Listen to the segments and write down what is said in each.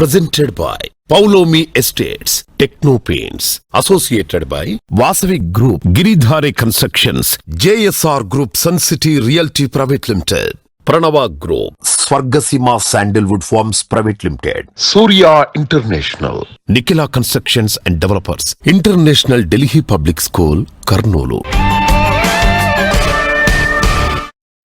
presented by Paulomi Estates, Techno Paints, associated by Vasavi Group, Giridhare Constructions, JSR Group, Sun City Realty Private Limited, Pranava Group, Swargasima Sandalwood Farms Private Limited, Surya International, Nikila Constructions and Developers, International Delhi Public School, Karnolu.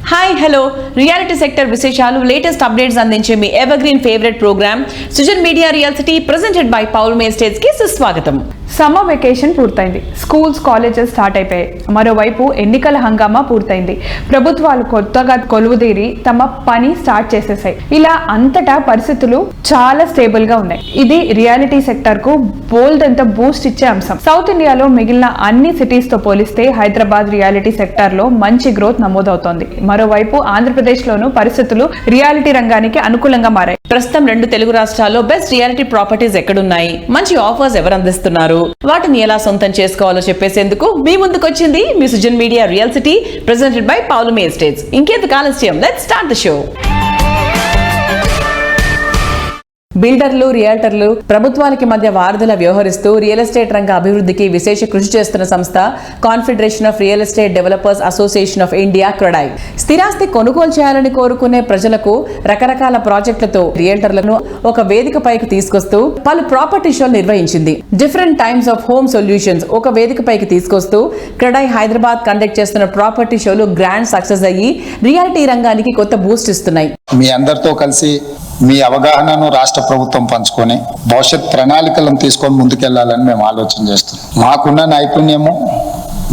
Hi hello reality sector విశేషాలు latest updates అందించే మీ evergreen favourite programme Sujan media real city presented by Paul మే స్టేట్స్కి సుస్వాగతం summer vacation పూర్తయింది. Schools colleges start అయిపోయాయి. మరోవైపు ఎన్నికల హంగామా పూర్తయింది. ప్రభుత్వాలు కొత్తగా కొలువుదీరి తమ పని స్టార్ట్ చేసేసాయి. ఇలా అంతటా పరిస్థితులు చాలా స్టేబుల్గా ఉన్నాయి. ఇది రియాలిటీ సెక్టర్కు బోల్డ్ అంత బూస్ట్ ఇచ్చే అంశం. సౌత్ ఇండియాలో మిగిలిన అన్ని సిటీస్తో పోలిస్తే హైదరాబాద్ రియాలిటీ సెక్టర్లో మంచి గ్రోత్ నమోదవుతోంది. మరోవైపు ఆంధ్రప్రదేశ్ లోను పరిస్థితులు రియాలిటీ రంగానికి అనుకూలంగా మారాయి. ప్రస్తుతం రెండు తెలుగు రాష్ట్రాల్లో బెస్ట్ రియాలిటీ ప్రాపర్టీస్ ఎక్కడున్నాయి? మంచి ఆఫర్స్ ఎవరు అందిస్తున్నారు? చేస్తున్నారు వాటిని ఎలా సొంతం చేసుకోవాలో చెప్పేసేందుకు మీ ముందుకు వచ్చింది మీ Sujan media real city presented by Paul estates ఇంకెందుకు ఆలస్యం? లెట్ స్టార్ట్ ద షో బిల్డర్లు రియల్టర్లు ప్రభుత్వానికి మధ్య వారధుల వ్యవహరిస్తూ రియల్ ఎస్టేట్ రంగ అభివృద్ధికి విశేష కృషి చేస్తున్న సంస్థ Confederation of Real Estate Developers Association of India CREDAI. స్థిరాస్తి కొనుగోలు చేయాలని కోరుకునే ప్రజలకు రకరకాల ప్రాజెక్టులతో రియల్టర్లను ఒక వేదిక పైకి తీసుకొస్తూ పలు ప్రాపర్టీ షోలు నిర్వహించింది. Different times of home solutions ఒక వేదిక పైకి తీసుకొస్తూ క్రడాయ్ హైదరాబాద్ కండక్ట్ చేస్తున్న ప్రాపర్టీ షోలు గ్రాండ్ సక్సెస్ అయ్యి రియాలిటీ రంగానికి కొత్త బూస్ట్ ఇస్తున్నాయి. మీ అందరితో కలిసి మీ అవగాహనను రాష్ట్ర ప్రభుత్వం పంచుకొని భవిష్యత్ ప్రణాళికలను తీసుకొని ముందుకెళ్ళాలని మేము ఆలోచన చేస్తున్నాం. మాకున్న నైపుణ్యము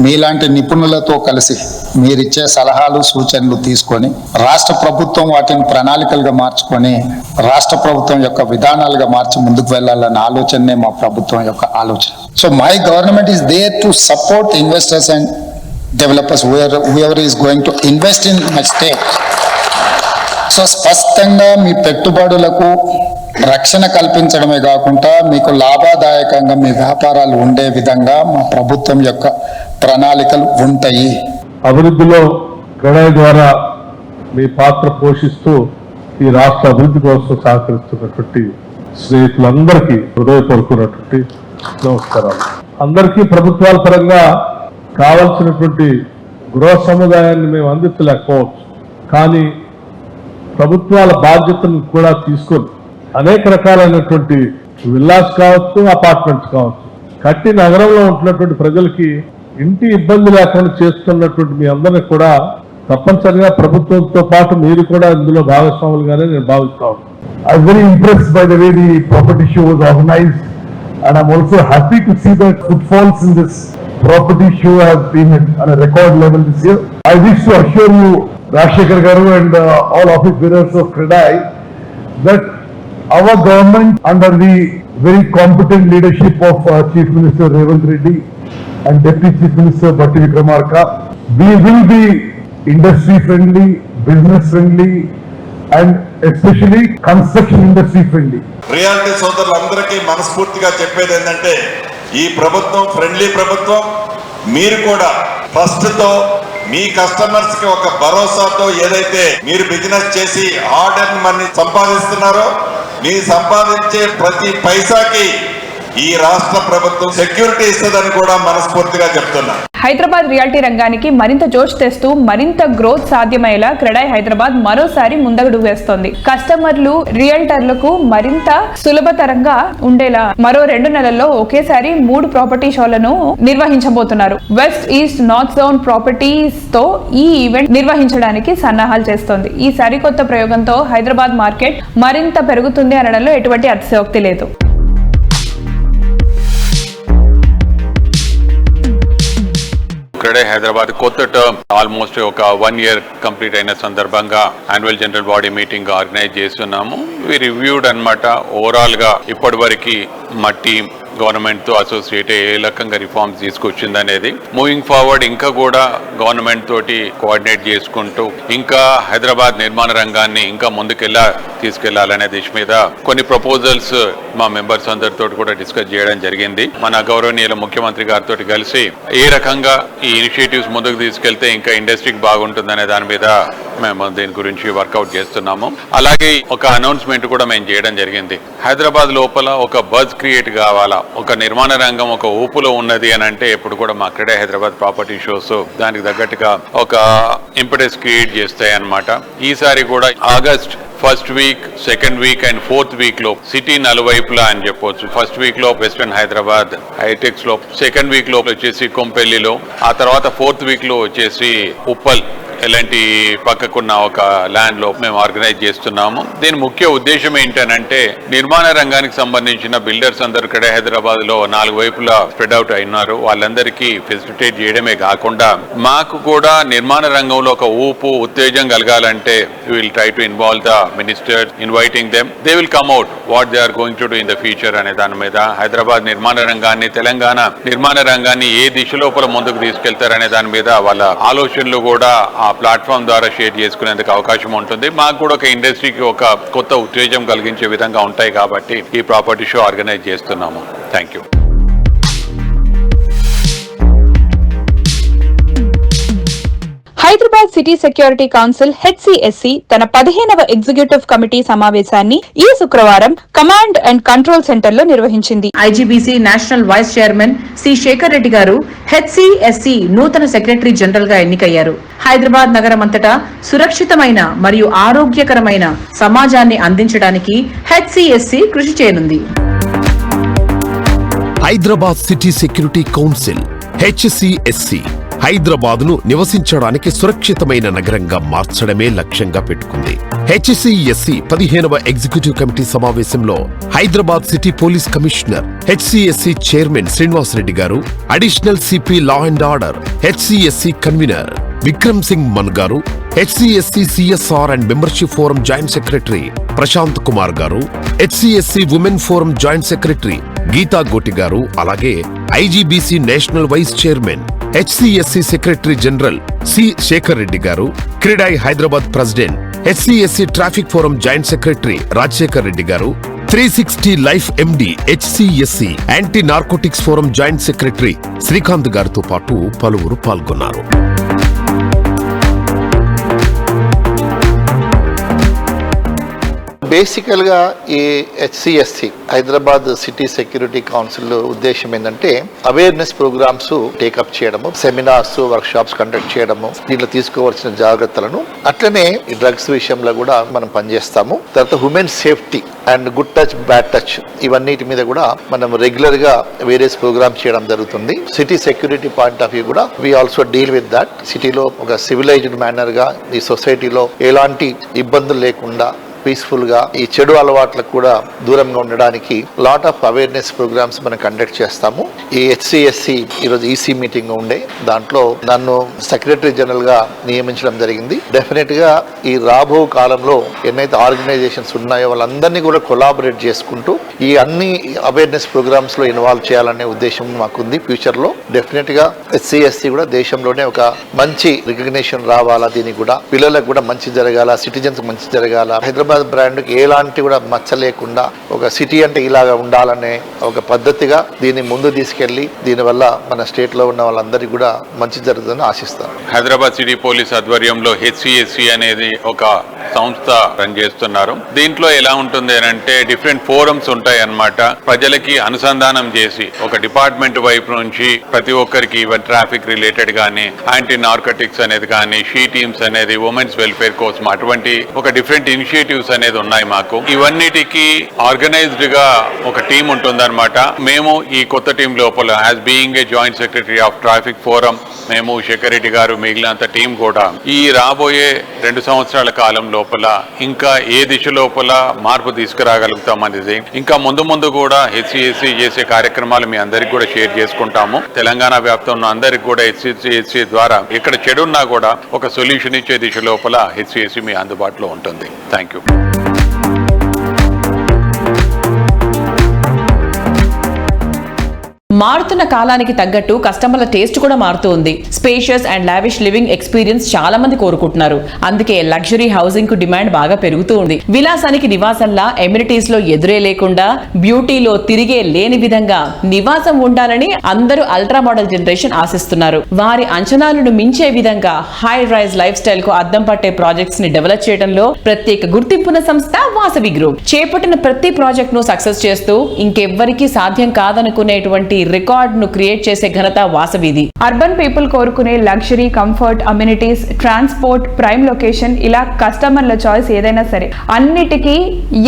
మీలాంటి నిపుణులతో కలిసి మీరిచ్చే సలహాలు సూచనలు తీసుకొని రాష్ట్ర ప్రభుత్వం వాటిని ప్రణాళికలుగా మార్చుకొని రాష్ట్ర ప్రభుత్వం యొక్క విధానాలుగా మార్చి ముందుకు వెళ్ళాలన్న ఆలోచననే మా ప్రభుత్వం యొక్క ఆలోచన. So my government is there to support investors and developers whoever is going to invest in my state so స్పష్టంగా మీ పెట్టుబడులకు రక్షణ కల్పించడమే కాకుండా మీకు లాభదాయకంగా మీ వ్యాపారాలు ఉండే విధంగా మా ప్రభుత్వం యొక్క ప్రణాళికలు ఉంటాయి. అభివృద్ధిలో గణాయి ద్వారా మీ పాత్ర పోషిస్తూ ఈ రాష్ట్ర అభివృద్ధి కోసం సహకరిస్తున్నటువంటి స్నేహితులందరికీ హృదయపడుకున్నటువంటి నమస్కారాలు. అందరికీ ప్రభుత్వాల పరంగా కావలసినటువంటి గృహ సముదాయాన్ని మేము అందించలేకపోవచ్చు. కానీ ప్రభుత్వాల బాధ్యతను కూడా తీసుకొని అనేక రకాలైనటువంటి విల్లాస్ కావచ్చు అపార్ట్మెంట్స్ కావచ్చు కట్టి నగరంలో ఉంటున్నటువంటి ప్రజలకి ఇంటి ఇబ్బంది లేకుండా చేస్తున్నటువంటి మీ అందరినీ కూడా తప్పనిసరిగా ప్రభుత్వంతో పాటు మీరు కూడా ఇందులో భాగస్వాములుగానే నేను భావిస్తా ఉన్నాను. I very impress by the way property show was organise and I'm also happy to see footfalls in this property show in record level this year I wish to assure you Rajasekhar garu and all office bearers of CREDAI that our government under the very competent leadership of chief minister Revanth Reddy and deputy chief minister Bhatti Vikramarka we will be industry friendly, business friendly and especially construction industry friendly. Reality సోదరులందరికీ మనస్ఫూర్తిగా చెప్పేది ఏంటంటే ఈ ప్రభుత్వం friendly ప్రభుత్వం మీరు కూడా ట్రస్ట్తో మీ కస్టమర్స్కి ఒక భరోసాతో ఏదైతే మీరు బిజినెస్ చేసి ఆర్డర్ మనీ సంపాదిస్తున్నారో మీ సంపాదించే ప్రతి పైసాకి ఈ రాష్ట్ర ప్రభుత్వం సెక్యూరిటీ ఇస్తుందని కూడా మనస్ఫూర్తిగా చెప్తున్నా. హైదరాబాద్ రియాలిటీ రంగానికి మరింత జోష్ తెస్తూ మరింత గ్రోత్ సాధ్యమయ్యేలా క్రెడై హైదరాబాద్ మరోసారి ముందడుగు వేస్తోంది. కస్టమర్లు రియల్టర్లకు మరింత సులభతరంగా ఉండేలా మరో రెండు నెలల్లో ఒకేసారి మూడు ప్రాపర్టీ షోలను నిర్వహించబోతున్నారు. వెస్ట్ ఈస్ట్ నార్త్ జోన్ ప్రాపర్టీస్తో ఈ ఈవెంట్ నిర్వహించడానికి సన్నాహాలు చేస్తోంది. ఈ సరికొత్త ప్రయోగంతో హైదరాబాద్ మార్కెట్ మరింత పెరుగుతుంది అనడంలో ఎటువంటి అతిశయోక్తి లేదు. ఇక్కడే హైదరాబాద్ కొత్త టర్మ్ ఆల్మోస్ట్ ఒక వన్ ఇయర్ కంప్లీట్ అయిన సందర్భంగా annual general body meeting organise చేస్తున్నాము. వి రివ్యూడ్ అనమాట ఓవరాల్గా ఇప్పటి వరకు మా టీం గవర్నమెంట్తో అసోసియేట్ ఏ రకంగా రిఫార్మ్స్ తీసుకొచ్చింది అనేది మూవింగ్ ఫార్వర్డ్ ఇంకా కూడా గవర్నమెంట్ తోటి కోఆర్డినేట్ చేసుకుంటూ ఇంకా హైదరాబాద్ నిర్మాణ రంగాన్ని ఇంకా ముందుకెళ్ళా తీసుకెళ్ళాలనే దిశ మీద కొన్ని ప్రపోజల్స్ మా మెంబర్స్ అందరితో కూడా డిస్కస్ చేయడం జరిగింది. మన గౌరవనీయుల ముఖ్యమంత్రి గారితో కలిసి ఏ రకంగా ఈ ఇనిషియేటివ్స్ ముందుకు తీసుకెళ్తే ఇంకా ఇండస్ట్రీకి బాగుంటుందనే దాని మీద మేము దీని గురించి వర్కౌట్ చేస్తున్నాము. అలాగే ఒక అనౌన్స్మెంట్ కూడా మేము చేయడం జరిగింది. హైదరాబాద్ లోపల ఒక బజ్ క్రియేట్ కావాలా? ఒక నిర్మాణ రంగం ఒక ఊపులో ఉన్నది అని అంటే ఎప్పుడు కూడా మా క్రీడా హైదరాబాద్ ప్రాపర్టీ షోస్ దానికి తగ్గట్టుగా ఒక ఇంపటెస్ క్రియేట్ చేస్తాయి అనమాట ఈసారి కూడా August first week second week and fourth వీక్లో సిటీ నలువైపులా అని చెప్పొచ్చు. ఫస్ట్ వీక్లో వెస్టర్న్ హైదరాబాద్ హైటెక్స్లో సెకండ్ వీక్లో వచ్చేసి కొంపెల్లిలో ఆ తర్వాత ఫోర్త్ వీక్లో వచ్చేసి ఉప్పల్. ఇలాంటి పక్కకున్న ఒక ల్యాండ్లో మేము ఆర్గనైజ్ చేస్తున్నాము. దీని ముఖ్య ఉద్దేశం ఏంటనంటే నిర్మాణ రంగానికి సంబంధించిన బిల్డర్స్ అందరు ఇక్కడ హైదరాబాద్లో నాలుగు వైపులా స్ప్రెడ్ అవుట్ అయినారు వాళ్ళందరికీ ఫెసిలిటేట్ చేయడమే కాకుండా మాకు కూడా నిర్మాణ రంగంలో ఒక ఊపు ఉత్తేజం కలగాలంటే will try to involve the minister inviting them they will come out what they are going to do in the future అనే దాని మీద. హైదరాబాద్ నిర్మాణ రంగాన్ని తెలంగాణ నిర్మాణ రంగాన్ని ఏ దిశ లోపల ముందుకు తీసుకెళ్తారనే దాని మీద వాళ్ళ ఆలోచనలు కూడా ఆ ప్లాట్ఫామ్ ద్వారా షేర్ చేసుకునేందుకు అవకాశం ఉంటుంది. మాకు కూడా ఒక ఇండస్ట్రీకి ఒక కొత్త ఉత్తేజం కలిగించే విధంగా ఉంటాయి కాబట్టి ఈ ప్రాపర్టీ షో ఆర్గనైజ్ చేస్తున్నాము. Thank you Hyderabad city security council HCSC తన పదిహేనవ ఎగ్జిక్యూటివ్ కమిటీ సమావేశాన్ని ఈ శుక్రవారం కమాండ్ అండ్ కంట్రోల్ సెంటర్లో నిర్వహించింది IGBC national vice chairman C Shekhar Reddy garu HCSC నూతన సెక్రటరీ జనరల్గా ఎన్నికయ్యారు. హైదరాబాద్ నగరం అంతటా సురక్షితమైన మరియు ఆరోగ్యకరమైన సమాజాన్ని అందించడానికి హెచ్సిఎస్సి కృషి చేయనుంది. Hyderabad city security council HCSC హైదరాబాద్ను నివసించడానికి సురక్షితమైన నగరంగా మార్చడమే లక్ష్యంగా పెట్టుకుంది. హెచ్సిఎస్సి పదిహేనవ ఎగ్జిక్యూటివ్ కమిటీ సమావేశంలో Hyderabad city police commissioner HCSC chairman Srinivas Reddy garu additional CP law and order HCSC convener Vikram Singh Mann garu HCSC CSR and membership forum joint secretary Prashant Kumar garu HCSC women forum joint secretary Geeta Goti garu అలాగే IGBC national vice chairman HCSC secretary general C Shekhar Reddy garu CREDAI Hyderabad president HCSC traffic forum joint secretary Rajasekhar Reddy garu three sixty life MD HCSC anti narcotics forum joint secretary Srikanth గారితో పాటు పలువురు పాల్గొన్నారు. బేసికల్గా ఈ HCSC Hyderabad city security council ఉద్దేశం ఏంటంటే awareness programmes take up చేయడము seminars workshops conduct చేయడము దీంట్లో తీసుకోవాల్సిన జాగ్రత్తలను అట్లనే ఈ డ్రగ్స్ విషయంలో కూడా మనం పనిచేస్తాము. తర్వాత women safety and good touch bad touch ఇవన్నిటి మీద కూడా మనం రెగ్యులర్గా వేరియస్ ప్రోగ్రామ్స్ చేయడం జరుగుతుంది. City security point of view కూడా we also deal with that సిటీలో ఒక సివిలైజ్డ్ మేనర్గా ఈ సొసైటీలో ఎలాంటి ఇబ్బందులు లేకుండా పీస్ఫుల్గా ఈ చెడు అలవాట్లకు కూడా దూరంగా ఉండడానికి లాట్ ఆఫ్ అవేర్నెస్ ప్రోగ్రామ్స్ మనం కండక్ట్ చేస్తాము. ఈ హెచ్సిఎస్సి ఈరోజు ఈసీ మీటింగ్ ఉండే. దాంట్లో నన్ను సెక్రటరీ జనరల్గా నియమించడం జరిగింది. డెఫినెట్గా ఈ రాబో కాలంలో ఎన్నైతే ఆర్గనైజేషన్స్ ఉన్నాయో వాళ్ళందరినీ కూడా కొలాబరేట్ చేసుకుంటూ ఈ అన్ని అవేర్నెస్ ప్రోగ్రామ్స్లో ఇన్వాల్వ్ చేయాలనే ఉద్దేశం మాకుంది ఫ్యూచర్లో డెఫినెట్గా హెచ్సిఎస్సి కూడా దేశంలోనే ఒక మంచి రికగ్నేషన్ రావాలా దీనికి కూడా. పిల్లలకు కూడా మంచి జరగాల సిటిజన్స్ మంచి జరగాల. హైదరాబాద్ బ్రాండ్కి ఎలాంటి కూడా మచ్చ లేకుండా ఒక సిటీ అంటే ఇలాగా ఉండాలనే ఒక పద్ధతిగా దీన్ని ముందు తీసుకెళ్ళి దీనివల్ల మన స్టేట్లో ఉన్న వాళ్ళందరికీ కూడా మంచి జరుగుతుందని ఆశిస్తాను. హైదరాబాద్ సిటీ పోలీస్ ఆధ్వర్యంలో హెచ్సిఎస్సి అనేది ఒక సంస్థ రన్ చేస్తున్నారు. దీంట్లో ఎలా ఉంటుంది అంటే డిఫరెంట్ ఫోరమ్స్ ఉంటాయి అన్నమాట. ప్రజలకి అనుసంధానం చేసి ఒక డిపార్ట్మెంట్ వైపు నుంచి ప్రతి ఒక్కరికి ట్రాఫిక్ రిలేటెడ్ కానీ యాంటీ నార్కటిక్స్ అనేది కానీ షీ టీమ్స్ అనేది ఉమెన్స్ వెల్ఫేర్ కోసం అటువంటి ఒక డిఫరెంట్ ఇనిషియేటివ్స్ అనేది ఉన్నాయి మాకు. ఇవన్నిటికి ఆర్గనైజ్డ్గా ఒక టీం ఉంటుందన్నమాట. మేము ఈ కొత్త టీం లోపల as being a joint secretary of traffic forum మేము శేఖర్ రెడ్డి గారు మిగిలినంత టీం కూడా ఈ రాబోయే రెండు సంవత్సరాల కాలంలో లోపల ఇంకా ఏ దిశ లోపల మార్పు తీసుకురాగలుగుతామనేది ఇంకా ముందు ముందు కూడా హెచ్సిఎస్సి చేసే కార్యక్రమాలు మీ అందరికి కూడా షేర్ చేసుకుంటాము. తెలంగాణ వ్యాప్తంలో అందరికి కూడా హెచ్సిఎస్సి ద్వారా ఇక్కడ చెడున్నా కూడా ఒక సొల్యూషన్ ఇచ్చే దిశ లోపల హెచ్సిఎస్సి మీ అందుబాటులో ఉంటుంది. థ్యాంక్ యూ మారుతున్న కాలానికి తగ్గట్టు కస్టమర్ల టేస్ట్ కూడా మారుతూ ఉంది spacious and lavish living experience చాలా మంది కోరుకుంటున్నారు. అందుకే లగ్జరీ హౌసింగ్కు డిమాండ్ బాగా పెరుగుతూ ఉంది. విలాసానికి నివాసంలా ఎమ్యూనిటీస్లో ఎదురే లేకుండా బ్యూటీలో తిరిగే లేని విధంగా నివాసం ఉండాలని అందరూ అల్ట్రా మోడల్ జనరేషన్ ఆశిస్తున్నారు. వారి అంచనాలను మించే విధంగా హై రైజ్ లైఫ్ స్టైల్కు అద్దం పట్టే ప్రాజెక్ట్స్ని డెవలప్ చేయడంలో ప్రత్యేక గుర్తింపున్న సంస్థ వాసవి గ్రూప్ చేపట్టిన ప్రతి ప్రాజెక్ట్ను సక్సెస్ చేస్తూ ఇంకెవ్వరికీ సాధ్యం కాదనుకునేటువంటి రికార్డ్ను క్రియేట్ చేసే ఘనత వాసవిది. అర్బన్ పీపుల్ కోరుకునే luxury comfort amenities transport prime location ఇలా కస్టమర్ల చాయిస్ ఏదైనా సరే అన్నిటికీ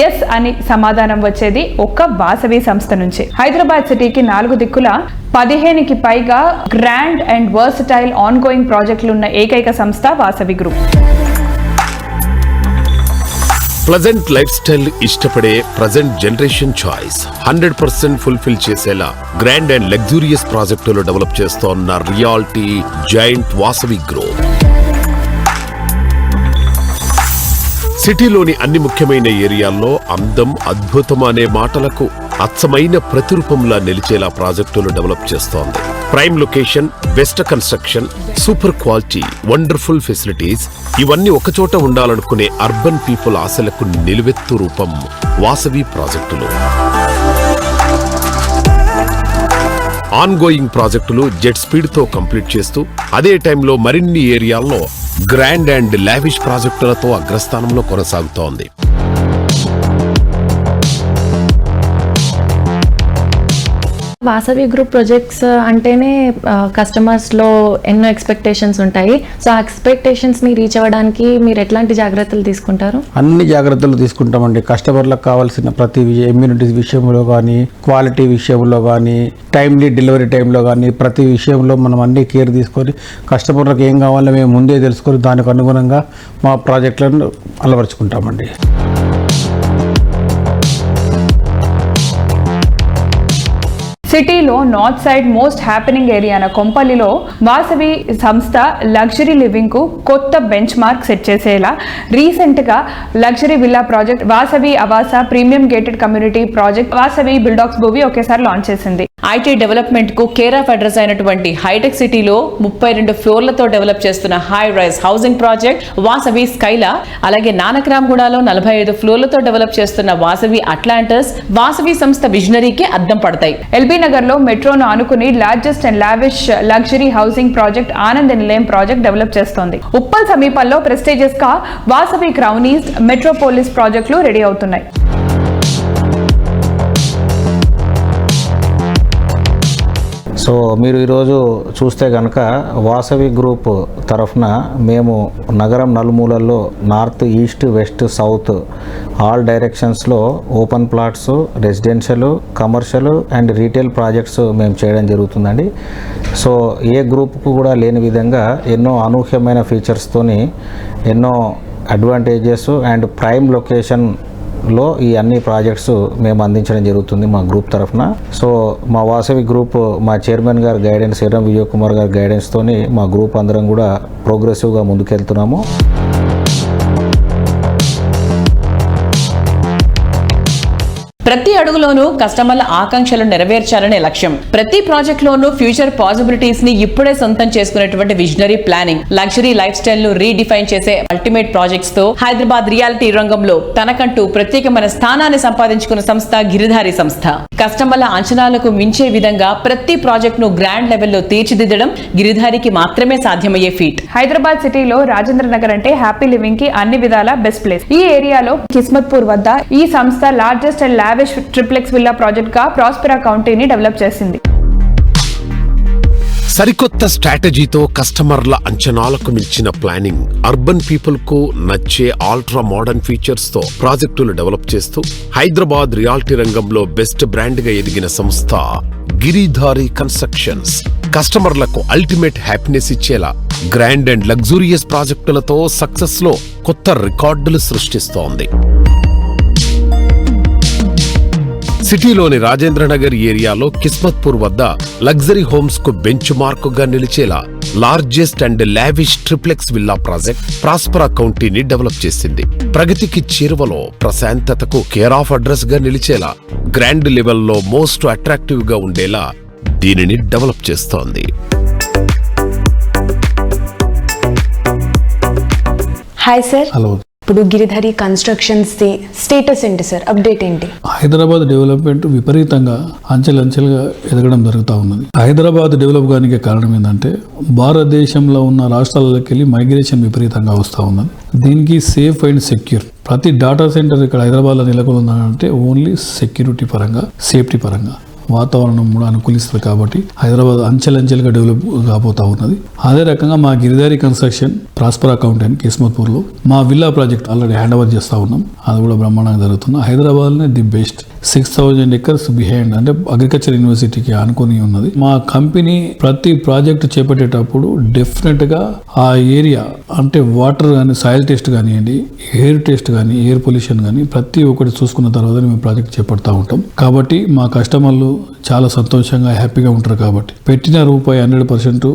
ఎస్ అని సమాధానం వచ్చేది ఒక్క వాసవి సంస్థ నుంచి. హైదరాబాద్ సిటీకి నాలుగు దిక్కుల పదిహేనుకి పైగా grand and versatile ongoing ప్రాజెక్టులు ఉన్న ఏకైక సంస్థ Vasavi group pleasant life style ఇష్టపడే present generation choice hundred percent fulfil చేసేలా గ్రాండ్ అండ్ లగ్జూరియస్ ప్రాజెక్టులు డెవలప్ చేస్తోన్న రియాలిటీ జైంట్ వాసవి గ్రో సిటీలోని అన్ని ముఖ్యమైన ఏరియాల్లో అందం అద్భుతం అనే మాటలకు అచ్చమైన ప్రతిరూపంలా నిలిచేలా ప్రాజెక్టులు డెవలప్ చేస్తోంది. Prime location best construction super quality wonderful facilities ఇవన్నీ ఒకచోట ఉండాలనుకునే అర్బన్ పీపుల్ ఆశలకు నిలువెత్తు రూపం వాసవి ప్రాజెక్టులు. ఆన్గోయింగ్ ప్రాజెక్టులు జెట్ స్పీడ్తో కంప్లీట్ చేస్తూ అదే టైంలో మరిన్ని ఏరియాల్లో గ్రాండ్ అండ్ లావిష్ ప్రాజెక్టులతో అగ్రస్థానంలో కొనసాగుతోంది. వాసవి గ్రూప్ ప్రాజెక్ట్స్ uh, అంటేనే uh, కస్టమర్స్లో ఎన్నో ఎక్స్పెక్టేషన్స్ ఉంటాయి. సో ఆ ఎక్స్పెక్టేషన్స్ని రీచ్ అవ్వడానికి మీరు ఎట్లాంటి జాగ్రత్తలు తీసుకుంటారు? అన్ని జాగ్రత్తలు తీసుకుంటామండి. కస్టమర్లకు కావాల్సిన ప్రతి ఇమ్యూనిటీస్ విషయంలో కానీ క్వాలిటీ విషయంలో కానీ టైమ్లీ డెలివరీ టైంలో కానీ ప్రతి విషయంలో మనం అన్ని కేర్ తీసుకొని కస్టమర్లకు ఏం కావాలో మేము ముందే తెలుసుకొని దానికి అనుగుణంగా మా ప్రాజెక్టులను అలవరుచుకుంటామండి. సిటీలో north side most happening area అయిన కొంపల్లిలో వాసవి సంస్థ లగ్జరీ లివింగ్కు కొత్త బెంచ్ మార్క్ సెట్ చేసేలా రీసెంట్గా luxury villa project Vasavi Avasa premium gated community project Vasavi బిల్డాక్స్ భూమి ఒకేసారి లాంచ్ చేసింది. ఐటీ డెవలప్మెంట్కు కేర్ ఆఫ్ అడ్రస్ అయినటువంటి హైటెక్ సిటీలో ముప్పై రెండు ఫ్లోర్లతో డెవలప్ చేస్తున్న high rise housing project Vasavi Skyla అలాగే నానక్రామ్గూడలో నలభై ఐదు ఫ్లోర్లతో డెవలప్ చేస్తున్న వాసవి అట్లాంటస్ వాసవి సంస్థ విజనరీకి అద్దం పడతాయి. ఎల్బీ నగర్లో మెట్రోను ఆనుకుని largest and lavish luxury housing project Anand Nilayam project develop చేస్తోంది. ఉప్పల్ సమీపంలో ప్రెస్టేజియస్గా వాసవి క్రౌనీస్ మెట్రోపోలిస్ ప్రాజెక్టులు రెడీ అవుతున్నాయి. సో మీరు ఈరోజు చూస్తే కనుక వాసవి గ్రూప్ తరఫున మేము నగరం నలుమూలల్లో north east west south all డైరెక్షన్స్లో open plots residential commercial and retail projects మేము చేయడం జరుగుతుందండి. సో ఏ గ్రూప్కు కూడా లేని విధంగా ఎన్నో అనూహ్యమైన ఫీచర్స్తోని ఎన్నో అడ్వాంటేజెస్ అండ్ ప్రైమ్ లొకేషన్ లో ఈ అన్ని ప్రాజెక్ట్స్ మేము అందించడం జరుగుతుంది మా గ్రూప్ తరఫున. సో మా వాసవి గ్రూప్ మా చైర్మన్ గారి గైడెన్స్ ఎర్రం విజయ్ కుమార్ గారి గైడెన్స్తోని మా గ్రూప్ అందరం కూడా ప్రోగ్రెసివ్గా ముందుకెళ్తున్నాము. ప్రతి అడుగులోనూ కస్టమర్ల ఆకాంక్షలు నెరవేర్చాలనే లక్ష్యం. ప్రతి ప్రాజెక్ట్ లోనూ ఫ్యూచర్ పాసిబిలిటీస్ని ఇప్పుడే సొంతం చేసుకునేటువంటి విజనరీ ప్లానింగ్ లగ్జరీ లైఫ్ స్టైల్ను రీడిఫైన్ చేసే అల్టిమేట్ ప్రాజెక్ట్స్తో హైదరాబాద్ రియాలిటీ రంగంలో తనకంటూ ప్రత్యేకమైన స్థానాన్ని సంపాదించుకున్న సంస్థ గిరిధారి సంస్థ. కస్టమర్ల అంచనాలకు మించే విధంగా ప్రతి ప్రాజెక్ట్ను గ్రాండ్ లెవెల్లో తీర్చిదిద్దడం గిరిధారికి మాత్రమే సాధ్యమయ్యే ఫీట్. హైదరాబాద్ సిటీలో రాజేంద్ర నగర్ అంటే హ్యాపీ లివింగ్కి అన్ని విధాల బెస్ట్ ప్లేస్. ఈ ఏరియాలో కిస్మత్పూర్ వద్ద ఈ సంస్థ largest and lavish triplex villa ప్రాజెక్ట్గా Prospera కౌంటీని డెవలప్ చేసింది. సరికొత్త స్ట్రాటజీతో కస్టమర్ల అంచనాలకు మించిన ప్లానింగ్ అర్బన్ పీపుల్కు నచ్చే ఆల్ట్రా మోడర్న్ ఫీచర్స్తో ప్రాజెక్టులు డెవలప్ చేస్తూ హైదరాబాద్ రియాలిటీ రంగంలో బెస్ట్ బ్రాండ్గా ఎదిగిన సంస్థ గిరిధారి కన్స్ట్రక్షన్స్. కస్టమర్లకు అల్టిమేట్ హ్యాపీనెస్ ఇచ్చేలా గ్రాండ్ అండ్ లగ్జూరియస్ ప్రాజెక్టులతో సక్సెస్లో కొత్త రికార్డులు సృష్టిస్తోంది. సిటీలోని రాజేంద్రనగర్ ఏరియాలో కిస్మత్పూర్ వద్ద లగ్జరీ హోమ్స్కు బెంచ్ మార్క్గా నిలిచేలా largest and lavish triplex villa project Prospera కౌంటీని develop చేసింది. ప్రగతికి చేరువలో ప్రశాంతతకు కేర్ ఆఫ్ అడ్రస్గా నిలిచేలా గ్రాండ్ లెవెల్లో మోస్ట్ అట్రాక్టివ్గా ఉండేలా దీనిని డెవలప్ చేస్తోంది. హాయ్ సార్ హలో ఇప్పుడు గిరిధరి కన్స్ట్రక్షన్స్ ది స్టేటస్ ఏంటి సార్ అప్డేట్ ఏంటి? హైదరాబాద్ డెవలప్మెంట్ విపరీతంగా అంచెలంచెలుగా ఎదగడం జరుగుతూ ఉన్నది. హైదరాబాద్ డెవలప్ కానికి కారణం ఏంటంటే భారతదేశంలో ఉన్న రాష్ట్రాలకి వెళ్ళి మైగ్రేషన్ విపరీతంగా వస్తూ ఉన్నది. దీనికి సేఫ్ అండ్ సెక్యూర్ ప్రతి డాటా సెంటర్ ఇక్కడ హైదరాబాద్లో నెలకొని ఉందంటే ఓన్లీ సెక్యూరిటీ పరంగా సేఫ్టీ పరంగా. వాతావరణం కూడా అనుకూలిస్తుంది కాబట్టి హైదరాబాద్ అంచెలంచెలుగా డెవలప్ కాబోతా ఉన్నది. అదే రకంగా మా గిరిదారి కన్స్ట్రక్షన్ ప్రాస్పర్ అకౌంటెంట్ కిస్మత్పూర్లో మా villa project already hand over చేస్తూ ఉన్నాం. అది కూడా బ్రహ్మాండంగా జరుగుతుంది. హైదరాబాద్లోనే the best. Six thousand acres behind అంటే అగ్రికల్చర్ యూనివర్సిటీకి అనుకుని ఉన్నది. మా కంపెనీ ప్రతి ప్రాజెక్ట్ చేపట్టేటప్పుడు డెఫినెట్గా ఆ ఏరియా అంటే వాటర్ కానీ సాయిల్ టెస్ట్ కానివ్వండి ఎయిర్ టెస్ట్ కానీ ఎయిర్ పొల్యూషన్ కానీ ప్రతి ఒక్కటి చూసుకున్న తర్వాత మేము ప్రాజెక్ట్ చేపడతా ఉంటాం. కాబట్టి మా కస్టమర్లు చాలా సంతోషంగా హ్యాపీగా ఉంటారు కాబట్టి. పెట్టిన రూపాయి హండ్రెడ్ పర్సెంట్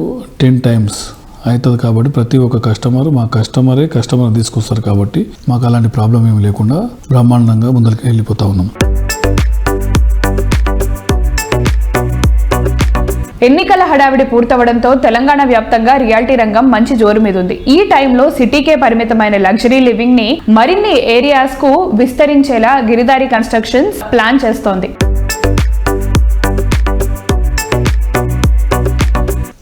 టెన్ టైమ్స్ అవుతుంది కాబట్టి ప్రతి ఒక్క కస్టమర్ మా కస్టమరే కస్టమర్ తీసుకొస్తారు కాబట్టి మాకు అలాంటి ప్రాబ్లం ఏమి లేకుండా బ్రహ్మాండంగా ముందరికి వెళ్ళిపోతా ఉన్నాం. ఎన్నికల హడావిడి పూర్తవడంతో తెలంగాణ వ్యాప్తంగా రియాలిటీ రంగం మంచి జోరు మీద ఉంది. ఈ టైంలో సిటీకే పరిమితమైన లగ్జరీ లివింగ్ని మరిన్ని ఏరియాస్కు విస్తరించేలా గిరిదారి కన్స్ట్రక్షన్స్ ప్లాన్ చేస్తోంది.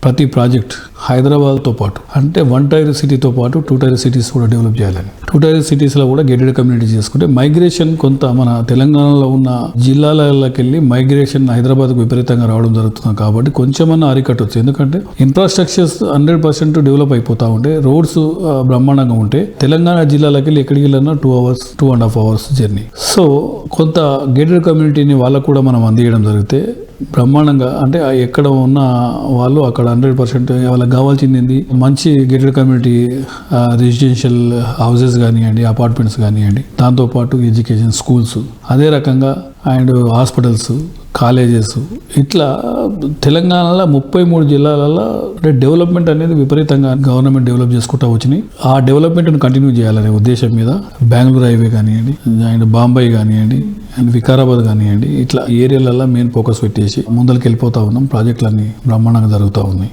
ప్రతి ప్రాజెక్ట్ హైదరాబాద్తో పాటు అంటే వన్ టైర్ సిటీతో పాటు టూ టైర్ సిటీస్ కూడా డెవలప్ చేయాలని. టూ టైర్ సిటీస్లో కూడా గేటెడ్ కమ్యూనిటీ చేసుకుంటే మైగ్రేషన్ కొంత మన తెలంగాణలో ఉన్న జిల్లాలకి వెళ్ళి మైగ్రేషన్ హైదరాబాద్కు విపరీతంగా రావడం జరుగుతుంది కాబట్టి కొంచెమన్నా అరికట్టవచ్చు ఎందుకంటే ఇన్ఫ్రాస్ట్రక్చర్స్ హండ్రెడ్ పర్సెంట్ డెవలప్ అయిపోతూ ఉంటే రోడ్స్ బ్రహ్మాండంగా ఉంటే తెలంగాణ జిల్లాలకి వెళ్ళి ఎక్కడికి వెళ్ళినా two hours two and half hours journey so కొంత గేటెడ్ కమ్యూనిటీని వాళ్ళకు కూడా మనం అందియడం జరిగితే బ్రహ్మాండంగా అంటే ఎక్కడ ఉన్న వాళ్ళు అక్కడ హండ్రెడ్ పర్సెంట్ వాళ్ళకి కావాల్సింది మంచి గేటెడ్ కమ్యూనిటీ రెసిడెన్షియల్ హౌసెస్ కానివ్వండి అపార్ట్మెంట్స్ కానివ్వండి దాంతోపాటు ఎడ్యుకేషన్ స్కూల్స్ అదే రకంగా అండ్ హాస్పిటల్స్ కాలేజెస్ ఇట్లా తెలంగాణలో ముప్పై మూడు జిల్లాలలో అంటే డెవలప్మెంట్ అనేది విపరీతంగా గవర్నమెంట్ డెవలప్ చేసుకుంటూ వచ్చినాయి. ఆ డెవలప్మెంట్ను కంటిన్యూ చేయాలనే ఉద్దేశం మీద బెంగళూరు హైవే కానివ్వండి అండ్ బాంబే కానివ్వండి అండ్ వికారాబాద్ కానివ్వండి ఇట్లా ఏరియాలలో మెయిన్ ఫోకస్ పెట్టేసి ముందరికి వెళ్ళిపోతూ ఉన్నాం ప్రాజెక్టులన్నీ బ్రహ్మాండంగా జరుగుతూ ఉన్నాయి.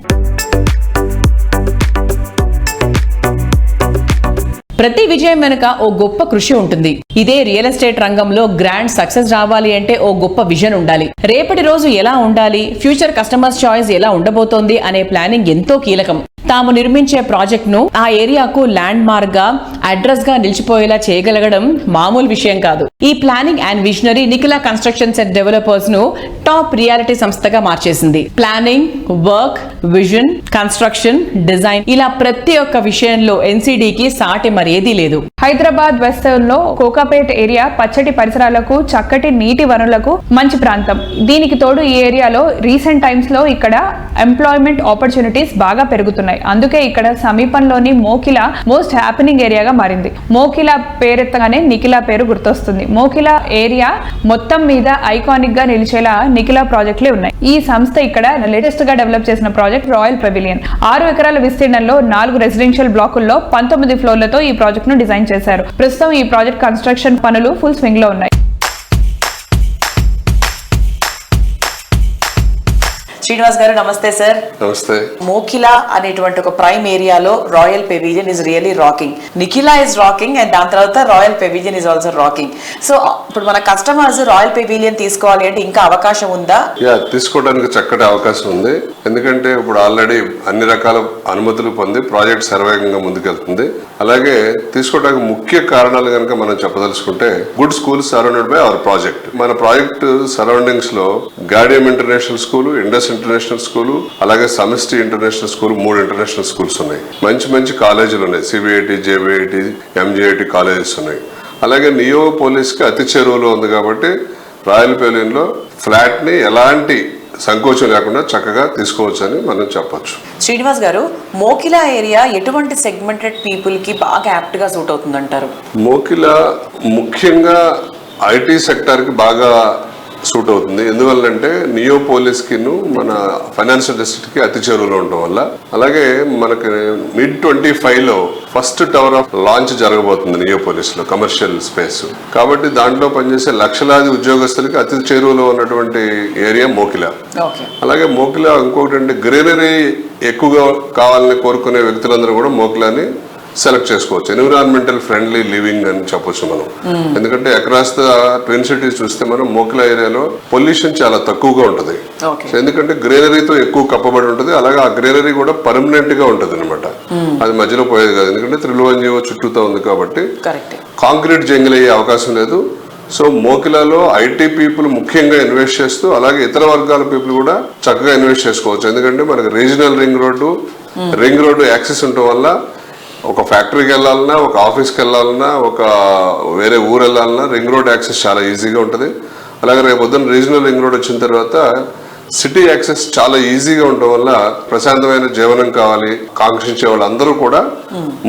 ప్రతి విజయం వెనుక ఓ గొప్ప కృషి ఉంటుంది. ఇదే రియల్ ఎస్టేట్ రంగంలో గ్రాండ్ సక్సెస్ రావాలి అంటే ఓ గొప్ప విజన్ ఉండాలి. రేపటి రోజు ఎలా ఉండాలి? ఫ్యూచర్ కస్టమర్స్ చాయిస్ ఎలా ఉండబోతోంది? అనే ప్లానింగ్ ఎంతో కీలకం. తాము నిర్మించే ప్రాజెక్టును ఆ ఏరియాకు ల్యాండ్ మార్క్గా అడ్రస్గా నిలిచిపోయేలా చేయగలగడం మామూలు విషయం కాదు. ఈ planning and visionary Nikhila construction set డెవలపర్స్ను టాప్ రియాలిటీ సంస్థగా మార్చేసింది. Planning work vision construction design ఇలా ప్రతి ఒక్క విషయంలో ఎన్సీడీకి సాటి మరేదీ లేదు. హైదరాబాద్ వెస్టర్న్లో కోకాపేట్ ఏరియా పచ్చటి పరిసరాలకు చక్కటి నీటి వనరులకు మంచి ప్రాంతం. దీనికి తోడు ఈ ఏరియాలో రీసెంట్ టైమ్స్లో ఇక్కడ ఎంప్లాయ్మెంట్ ఆపర్చునిటీస్ బాగా పెరుగుతున్నాయి. అందుకే ఇక్కడ సమీపంలోని మోకిల మోస్ట్ హ్యాపెనింగ్ ఏరియాగా మారింది. మోకిల పేరెత్తగానే నిఖిల పేరు గుర్తొస్తుంది. మోకిల ఏరియా మొత్తం మీద ఐకానిక్గా నిలిచేలా నిఖిలా ప్రాజెక్టులే ఉన్నాయి. ఈ సంస్థ ఇక్కడ లేటెస్ట్గా డెవలప్ చేసిన ప్రాజెక్ట్ రాయల్ పెవిలియన్ ఆరు ఎకరాల విస్తీర్ణంలో నాలుగు రెసిడెన్షియల్ బ్లాకుల్లో పంతొమ్మిది ఫ్లోర్లతో ఈ ప్రాజెక్ట్ను డిజైన్ చేశారు. ప్రస్తుతం ఈ ప్రాజెక్ట్ కన్స్ట్రక్షన్ పనులు ఫుల్ స్వింగ్లో ఉన్నాయి. శ్రీనివాస్ గారు నమస్తే సార్. నమస్తే. మోకిలా అనేటువంటి ఒక ప్రైమ్ ఏరియాలో royal pavilion is really rocking Nikhila is rocking and దాని తర్వాత royal pavilion is also rocking so ఇప్పుడు మన కస్టమర్స్ రాయల్ పెవిలియన్ తీసుకోవాలి అంటే ఇంకా అవకాశం ఉందా? యా తీసుకోవడానికి చక్కటి అవకాశం ఉంది. ఎందుకంటే ఇప్పుడు ఆల్రెడీ అన్ని రకాల అనుమతులు పొంది ప్రాజెక్ట్ సర్వేగంగా ముందుకెళ్తుంది. అలాగే తీసుకోవడానికి ముఖ్య కారణాలు కనుక మనం చెప్పదలుచుకుంటే good school surrounded by our project మన ప్రాజెక్ట్ సరౌండింగ్స్లో Gaudium international school Indus international school అలాగే సమిష్టి ఇంటర్నేషనల్ స్కూల్ మూడు ఇంటర్నేషనల్ స్కూల్స్ ఉన్నాయి. మంచి మంచి కాలేజీలు ఉన్నాయి. సిబిఐటి జేబిఐటి ఎంజిఐటి కాలేజెస్ ఉన్నాయి. అలాగే నియో పోలీస్కి అతి చేరువలో ఉంది కాబట్టి రాయల్ పేలియన్లో ఫ్లాట్ని ఎలాంటి సంకోచం లేకుండా చక్కగా తీసుకోవచ్చని మనం చెప్పొచ్చు. శ్రీనివాస్ గారు మోకిలా ఏరియా ఎటువంటి సెగ్మెంటెడ్ పీపుల్కి బాగా యాప్ట్గా సూట్ అవుతుంది అంటారు మోకిల ముఖ్యంగా ఐటీ సెక్టర్కి బాగా సూట్ అవుతుంది. ఎందువల్లంటే నియోపోలిస్కి మన ఫైనాన్షియల్ డిస్ట్రిక్ట్కి అతి చేరువలో ఉండటం వల్ల. అలాగే మనకి మిడ్ ట్వంటీ ఫైవ్లో ఫస్ట్ టవర్ ఆఫ్ లాంచ్ జరగబోతుంది నియోపోలిస్లో కమర్షియల్ స్పేస్. కాబట్టి దాంట్లో పనిచేసే లక్షలాది ఉద్యోగస్తులకి అతి చేరువలో ఉన్నటువంటి ఏరియా మోకిల. అలాగే మోకిల ఇంకొకటి అంటే గ్రీనరీ ఎక్కువగా కావాలని కోరుకునే వ్యక్తులందరూ కూడా మోకిలాని సెలెక్ట్ చేసుకోవచ్చు. ఎన్విరాన్మెంటల్ ఫ్రెండ్లీ లివింగ్ అని చెప్పొచ్చు మనం. ఎందుకంటే అక్రాస్ ద ట్విన్ సిటీస్ చూస్తే మనం మోకిలా ఏరియాలో పొల్యూషన్ చాలా తక్కువగా ఉంటుంది. సో ఎందుకంటే గ్రీనరీతో ఎక్కువ కప్పబడి ఉంటుంది. అలాగే ఆ గ్రీనరీ కూడా పర్మనెంట్గా ఉంటుంది అనమాట అది మధ్యలో పోయేది కాదు. ఎందుకంటే త్రిలువంజీవో చుట్టూతో ఉంది కాబట్టి కాంక్రీట్ జంగిల్ అయ్యే అవకాశం లేదు. సో మోకిలాలో ఐటీ పీపుల్ ముఖ్యంగా ఇన్వెస్ట్ చేస్తూ అలాగే ఇతర వర్గాల పీపుల్ కూడా చక్కగా ఇన్వెస్ట్ చేసుకోవచ్చు. ఎందుకంటే మనకి regional ring road ring road access ఉండటం వల్ల ఒక ఫ్యాక్టరీకి వెళ్ళాలన్నా ఒక ఆఫీస్కి వెళ్ళాలన్నా ఒక వేరే ఊరు వెళ్ళాలన్నా రింగ్ రోడ్ యాక్సెస్ చాలా ఈజీగా ఉంటుంది. అలాగే రేపు పొద్దున్న రీజనల్ రింగ్ రోడ్ వచ్చిన తర్వాత సిటీ యాక్సెస్ చాలా ఈజీగా ఉండటం వల్ల ప్రశాంతమైన జీవనం కావాలి. కాంక్షించే వాళ్ళందరూ కూడా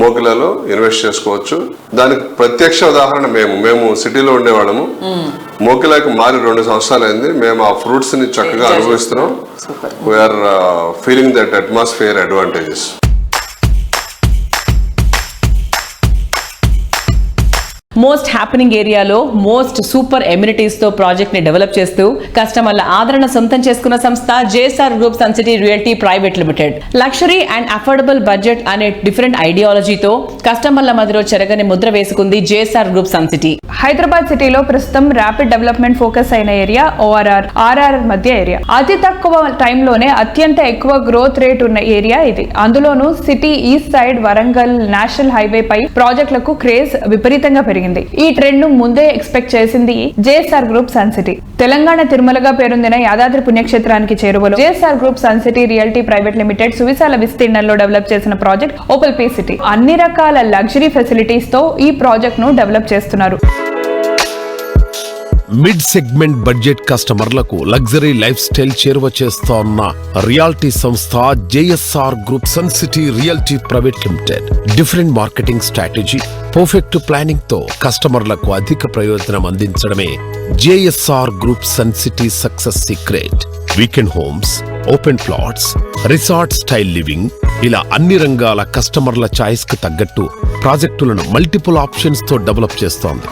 మోకిలలో ఇన్వెస్ట్ చేసుకోవచ్చు. దానికి ప్రత్యక్ష ఉదాహరణ మేము. మేము సిటీలో ఉండేవాళ్ళము. మోకిలాకి మారి రెండు సంవత్సరాలు అయింది మేము ఆ ఫ్రూట్స్ని చక్కగా అనుభవిస్తున్నాం. We're feeling that atmosphere advantages most happening ఏరియాలో మోస్ట్ సూపర్ ఎమ్యూనిటీస్తో ప్రాజెక్ట్ని డెవలప్ చేస్తూ కస్టమర్ల ఆదరణ సొంతం చేసుకున్న సంస్థ JSR group Sun City realty private limited. Luxury and affordable budget అనే డిఫరెంట్ ఐడియాలజీతో కస్టమర్ల మధ్యలో చెరగని ముద్ర వేసుకుంది జేఎస్ఆర్ గ్రూప్ సన్సిటీ హైదరాబాద్ సిటీలో ప్రస్తుతం ర్యాపిడ్ డెవలప్మెంట్ ఫోకస్ అయిన ఏరియా ఓఆర్ఆర్ ఆర్ఆర్ మధ్య ఏరియా. అతి తక్కువ టైంలోనే అత్యంత ఎక్కువ గ్రోత్ రేట్ ఉన్న ఏరియా ఇది. అందులోనూ city east side Warangal national highway పై ప్రాజెక్టులకు క్రేజ్ విపరీతంగా పెరిగింది. ఈ ట్రెండ్ను ముందే ఎక్స్పెక్ట్ చేసింది JSR group Sun City Telangana తిరుమలగా పేరొందిన యాదాద్రి పుణ్యక్షేత్రానికి చేరువలో JSR group Sun City realty private limited సువిశాల విస్తీర్ణంలో డెవలప్ చేసిన ప్రాజెక్ట్ ఓపల్ పీ సిటీ అన్ని రకాల లగ్జరీ ఫెసిలిటీస్తో ఈ ప్రాజెక్ట్ను డెవలప్ చేస్తున్నారు. మిడ్ సెగ్మెంట్ బడ్జెట్ కస్టమర్లకు లగ్జరీ లైఫ్ స్టైల్ చేరువ చేస్తోన్న రియాలిటీ సంస్థ JSR group Sun City realty private limited. Different marketing strategy perfect ప్లానింగ్తో కస్టమర్లకు అధిక ప్రయోజనం అందించడమే JSR group Sun City success secret. Weekend homes open plots resort style living ఇలా అన్ని రంగాల కస్టమర్ల చాయిస్కు తగ్గట్టు ప్రాజెక్టులను మల్టిపుల్ ఆప్షన్స్తో డెవలప్ చేస్తోంది.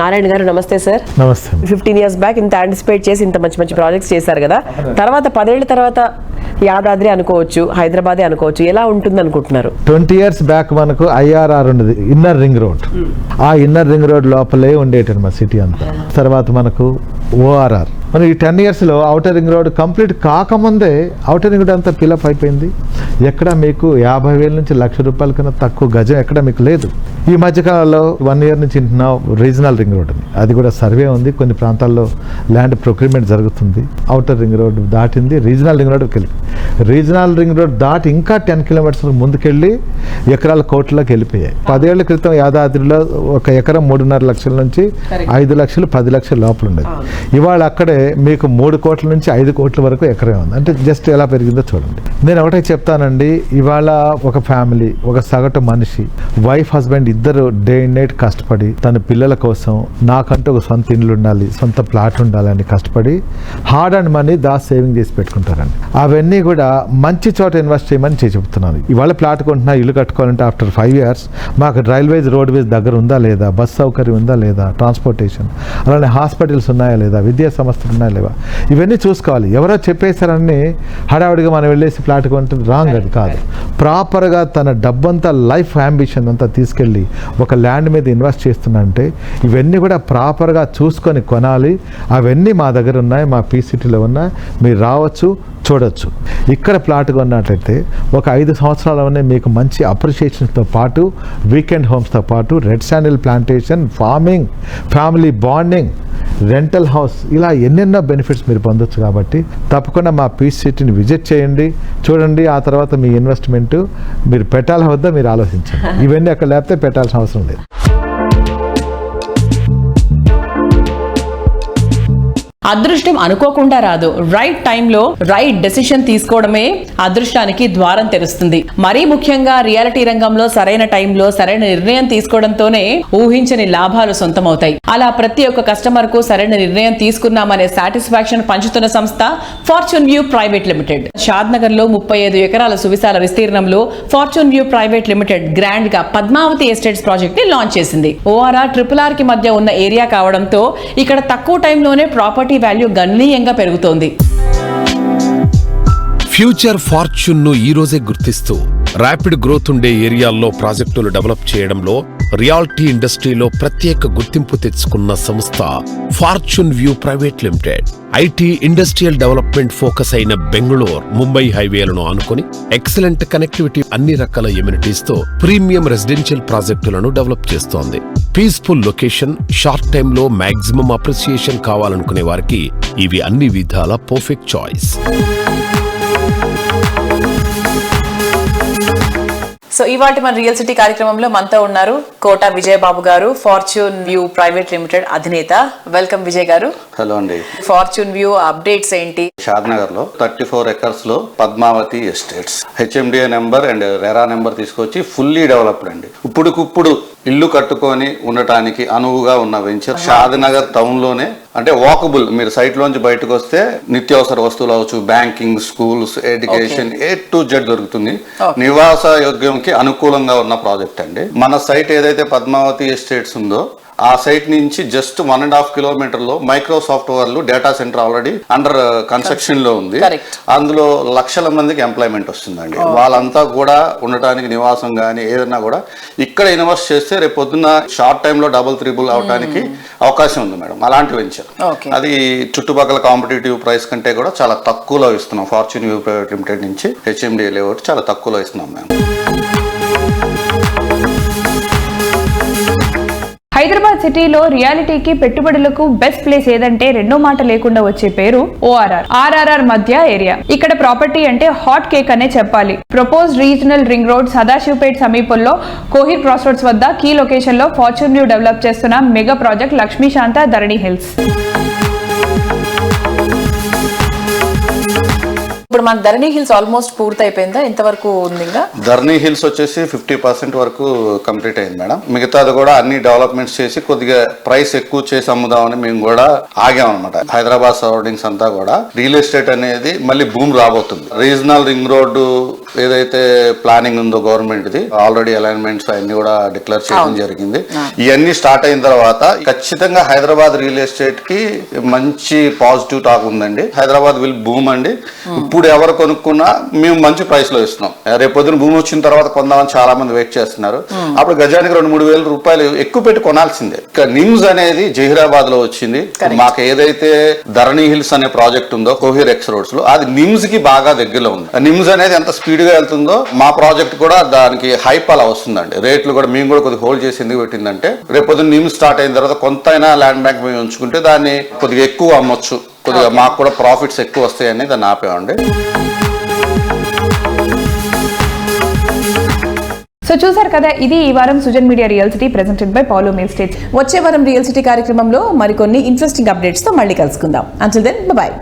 నారాయణ గారు నమస్తే సార్. నమస్తే. ఫిఫ్టీన్ ఇయర్స్ బ్యాక్ ఇంత యాంటిసిపేట్ చేసి ఇంత మంచి మంచి ప్రాజెక్ట్స్ చేశారు కదా. తర్వాత పదేళ్ళ తర్వాత యాదాద్రి అనుకోవచ్చు హైదరాబాదే అనుకోవచ్చు ఎలా ఉంటుంది అనుకుంటున్నారు? ట్వంటీ ఇయర్స్ బ్యాక్ మనకు ఐఆర్ఆర్ ఉండేది ఇన్నర్ రింగ్ రోడ్. ఆ ఇన్నర్ రింగ్ రోడ్ లోపలే ఉండేటది మా సిటీ అంతా. తర్వాత మనకు ఓఆర్ఆర్. మరి ఈ టెన్ ఇయర్స్లో అవుటర్ రింగ్ రోడ్ కంప్లీట్ కాకముందే అవుటర్ రింగ్ రోడ్ అంతా ఫిలప్ అయిపోయింది. ఎక్కడ మీకు యాభై వేల నుంచి లక్ష రూపాయల కన్నా తక్కువ గజం ఎక్కడ మీకు లేదు. ఈ మధ్యకాలంలో వన్ ఇయర్ నుంచి వింటున్నాం రీజనల్ రింగ్ రోడ్ అని. అది కూడా సర్వే ఉంది. కొన్ని ప్రాంతాల్లో ల్యాండ్ ప్రొక్యూర్మెంట్ జరుగుతుంది. అవుటర్ రింగ్ రోడ్ దాటింది రీజనల్ రింగ్ రోడ్కి వెళ్ళి రీజనల్ రింగ్ రోడ్ దాటి ఇంకా టెన్ కిలోమీటర్స్ ముందుకెళ్ళి ఎకరాల కోట్లకి వెళ్ళిపోయాయి. పదేళ్ళ క్రితం యాదాద్రిలో ఒక ఎకరం మూడున్నర లక్షల నుంచి ఐదు లక్షలు పది లక్షల లోపల ఉండేది. ఇవాళ అక్కడే మీకు మూడు కోట్ల నుంచి ఐదు కోట్ల వరకు ఎకరం ఉంది. అంటే జస్ట్ ఎలా పెరిగిందో చూడండి. నేను ఒకటే చెప్తానండి ఇవాళ ఒక ఫ్యామిలీ ఒక సగటు మనిషి వైఫ్ హస్బెండ్ ఇద్దరు డే అండ్ నైట్ కష్టపడి తన పిల్లల కోసం నాకంటూ ఒక సొంత ఇల్లు ఉండాలి సొంత ప్లాట్ ఉండాలని కష్టపడి హార్డ్ అండ్ మనీ దా సేవింగ్ చేసి పెట్టుకుంటారండి. అవన్నీ కూడా మంచి చోట ఇన్వెస్ట్ చేయమని చెప్తున్నాను. ఇవాళ ప్లాట్ కొంటున్నా ఇల్లు కట్టుకోవాలంటే ఆఫ్టర్ ఫైవ్ ఇయర్స్ మాకు రైల్వేస్ రోడ్వేస్ దగ్గర ఉందా లేదా? బస్ సౌకర్యం ఉందా లేదా? ట్రాన్స్పోర్టేషన్ అలానే హాస్పిటల్స్ ఉన్నాయా లేదా? విద్యా సంస్థ ఉన్నాయా లేవా? ఇవన్నీ చూసుకోవాలి. ఎవరో చెప్పేశారని హడావుడిగా మనం వెళ్ళేసి ప్లాట్ కొంటే రాంగ్ అది కాదు. ప్రాపర్గా తన డబ్బంతా లైఫ్ అంబిషన్ అంతా తీసుకెళ్ళి ఒక ల్యాండ్ మీద ఇన్వెస్ట్ చేస్తున్నంటే ఇవన్నీ కూడా ప్రాపర్గా చూసుకొని కొనాలి. అవన్నీ మా దగ్గర ఉన్నాయి మా పీ సిటీలో ఉన్నాయి. మీరు రావచ్చు చూడొచ్చు. ఇక్కడ ప్లాట్ కొన్నట్లయితే ఒక ఐదు సంవత్సరాలనే మీకు మంచి అప్రిషియేషన్స్తో పాటు వీకెండ్ హోమ్స్తో పాటు red sandal plantation farming family bonding rental house ఇలా ఎన్నెన్నో బెనిఫిట్స్ మీరు పొందొచ్చు కాబట్టి తప్పకుండా మా పీస్ సిటీని విజిట్ చేయండి. చూడండి ఆ తర్వాత మీ ఇన్వెస్ట్మెంట్ మీరు పెట్టాలి వద్దా మీరు ఆలోచించండి. ఇవన్నీ అక్కడ లేకపోతే పెట్టాల్సిన అవసరం లేదు. అదృష్టం అనుకోకుండా రాదు రైట్ టైంలో రైట్ డెసిషన్ తీసుకోవడమే అదృష్టానికి ద్వారం తెరుస్తుంది మరీ ముఖ్యంగా రియాలిటీ రంగంలో సరైన టైంలో సరైన నిర్ణయం తీసుకోవడంతోనే ఊహించని లాభాలు సొంతమవుతాయి అలా ప్రతి ఒక్క కస్టమర్కు సరైన నిర్ణయం తీసుకున్నామనే సాటిస్ఫాక్షన్ పంచుతున్న సంస్థ ఫార్చ్యూన్ వ్యూ ప్రైవేట్ లిమిటెడ్ షాద్ నగర్లో ముప్పై ఐదు ఎకరాల సువిశాల విస్తీర్ణంలో ఫార్చ్యూన్ వ్యూ ప్రైవేట్ లిమిటెడ్ గ్రాండ్గా పద్మావతి ఎస్టేట్స్ ప్రాజెక్ట్ని లాంచ్ చేసింది ఓఆర్ఆర్ ట్రిపుల్ ఆర్కి మధ్య ఉన్న ఏరియా కావడంతో ఇక్కడ తక్కువ టైంలోనే ప్రాపర్టీ వాల్యూ గణనీయంగా పెరుగుతోంది. ఫ్యూచర్ ఫార్చ్యూన్ను ఈ రోజే గుర్తిస్తూ ర్యాపిడ్ గ్రోత్ ఉండే ఏరియాల్లో ప్రాజెక్టులు డెవలప్ చేయడంలో రియాలిటీ ఇండస్ట్రీలో ప్రత్యేక గుర్తింపు తెచ్చుకున్న సంస్థ fortune view private limited. IT industrial development focus అయిన బెంగళూరు ముంబై హైవేలను ఆనుకొని ఎక్సలెంట్ కనెక్టివిటీ అన్ని రకాల ఎమ్యూనిటీస్తో ప్రీమియం రెసిడెన్షియల్ ప్రాజెక్టులను డెవలప్ చేస్తోంది. పీస్ఫుల్ లొకేషన్ షార్ట్ టైంలో మాక్సిమం అప్రిసియేషన్ కావాలనుకునే వారికి ఇవి అన్ని విధాల పర్ఫెక్ట్ చాయిస్ సో ఇవాటి మన రియల్ సిటీ కార్యక్రమంలో మనతో ఉన్నారు Kota Vijayababu garu Fortune View Private Limited అధినేత. వెల్కమ్ విజయ్ గారు. హలో అండి. ఫార్చ్యూన్ వ్యూ అప్డేట్స్ ఏంటి? షాద్నగర్లో thirty four ఎకర్స్లో Padmavati estates. HMDA number and RERA number తీసుకొచ్చి ఫుల్లీ డెవలప్డ్ అండి. ఇప్పుడుకిప్పుడు ఇల్లు కట్టుకొని ఉండటానికి అనువుగా ఉన్న వెంచర్ షాద్నగర్ టౌన్లోనే అంటే వాకబుల్ మీరు సైట్ లోంచి బయటకు వస్తే నిత్యావసర వస్తువులు అవచ్చు banking schools education A to Z దొరుకుతుంది. నివాస యోగ్యంకి అనుకూలంగా ఉన్న ప్రాజెక్ట్ అండి. మన సైట్ ఏదైతే పద్మావతి ఎస్టేట్స్ ఉందో ఆ సైట్ నుంచి జస్ట్ వన్ అండ్ హాఫ్ కిలోమీటర్లో మైక్రోసాఫ్ట్ వాళ్ళు డేటా సెంటర్ ఆల్రెడీ అండర్ కన్స్ట్రక్షన్లో ఉంది. అందులో లక్షల మందికి ఎంప్లాయ్మెంట్ వస్తుందండి. వాళ్ళంతా కూడా ఉండటానికి నివాసం కానీ ఏదన్నా కూడా ఇక్కడ ఇన్వెస్ట్ చేస్తే రేపు పొద్దున్న షార్ట్ టైమ్లో డబుల్ త్రిబుల్ అవడానికి అవకాశం ఉంది మేడం. అలాంటి వెంచర్. అది చుట్టుపక్కల కాంపిటేటివ్ ప్రైస్ కంటే కూడా చాలా తక్కువలో ఇస్తున్నాం. ఫార్చ్యూన్ ప్రైవేట్ లిమిటెడ్ నుంచి హెచ్ఎండి లేఅవుట్ చాలా తక్కువలో ఇస్తున్నాం మేము హైదరాబాద్ సిటీలో రియాలిటీకి పెట్టుబడులకు బెస్ట్ ప్లేస్ ఏదంటే రెండో మాట లేకుండా వచ్చే పేరు ఓఆర్ఆర్ ఆర్ఆర్ఆర్ మధ్య ఏరియా. ఇక్కడ ప్రాపర్టీ అంటే హాట్ కేక్ అనే చెప్పాలి. Propose regional ring road Sadasivpet సమీపంలో కోహిర్ క్రాస్ రోడ్స్ వద్ద కీ లొకేషన్లో ఫార్చ్యూన్ వ్యూ డెవలప్ చేస్తున్న mega project Lakshmishanta Dharani hills. మన ధరణి హిల్స్ ఆల్మోస్ట్ పూర్తి అయిపోయిందా ఎంతవరకు ఉంది ఇంకా? ధర్నీ హిల్స్ వచ్చేసి ఫిఫ్టీ పర్సెంట్ వరకు కంప్లీట్ అయింది మేడం. మిగతాది కూడా అన్ని డెవలప్మెంట్స్ చేసి కొద్దిగా ప్రైస్ ఎక్కువ చేసి అమ్ముదామని మేము కూడా ఆగాం అనమాట హైదరాబాద్ సరౌండింగ్స్ అంతా కూడా. రియల్ ఎస్టేట్ అనేది మళ్ళీ భూమి రాబోతుంది. రీజనల్ రింగ్ రోడ్డు ఏదైతే ప్లానింగ్ ఉందో గవర్నమెంట్ ది ఆల్రెడీ అలైన్మెంట్స్ అన్ని కూడా డిక్లేర్ చేయడం జరిగింది. ఇవన్నీ స్టార్ట్ అయిన తర్వాత ఖచ్చితంగా హైదరాబాద్ రియల్ ఎస్టేట్కి మంచి పాజిటివ్ టాక్ ఉందండి. హైదరాబాద్ విల్ భూమ్ అండి. ఇప్పుడు ఎవరు కొనుక్కున్నా మేము మంచి ప్రైస్లో ఇస్తున్నాం. రేపు పొద్దున భూమి వచ్చిన తర్వాత కొందామని చాలా మంది వెయిట్ చేస్తున్నారు అప్పుడు గజానికి రెండు మూడు వేల రూపాయలు ఎక్కువ పెట్టి కొనాల్సిందే. ఇక నిమ్స్ అనేది జహీరాబాద్లో వచ్చింది మాకు ఏదైతే ధరణి హిల్స్ అనే ప్రాజెక్ట్ ఉందో కోహిర్ ఎక్స్ రోడ్స్లో అది నిమ్స్కి బాగా దగ్గరలో ఉంది. నిమ్స్ అనేది ఎంత స్పీడ్గా వెళ్తుందో మా ప్రాజెక్ట్ కూడా దానికి హైప్ అలా వస్తుందండి. రేట్లు కూడా మేము కూడా కొద్దిగా హోల్డ్ చేసి ఎందుకు పెట్టిందంటే రేపు పొద్దున్న నిమ్స్ స్టార్ట్ అయిన తర్వాత కొంతైనా ల్యాండ్ బ్యాంక్ మేము ఉంచుకుంటే దాన్ని కొద్దిగా ఎక్కువ అమ్మొచ్చు. కొద్దిగా మాకు కూడా ప్రాఫిట్స్ ఎక్కువ వస్తాయని దాన్ని ఆపేమండి సో చూసారు కదా ఇది ఈ వారం Sujan media real city presented by Paulo మిల్ స్టేట్స్ వచ్చే వారం రియల్ సిటీ కార్యక్రమంలో మరికొన్ని ఇంట్రెస్టింగ్ అప్డేట్స్తో మళ్ళీ కలుసుకుందాం. Until then bye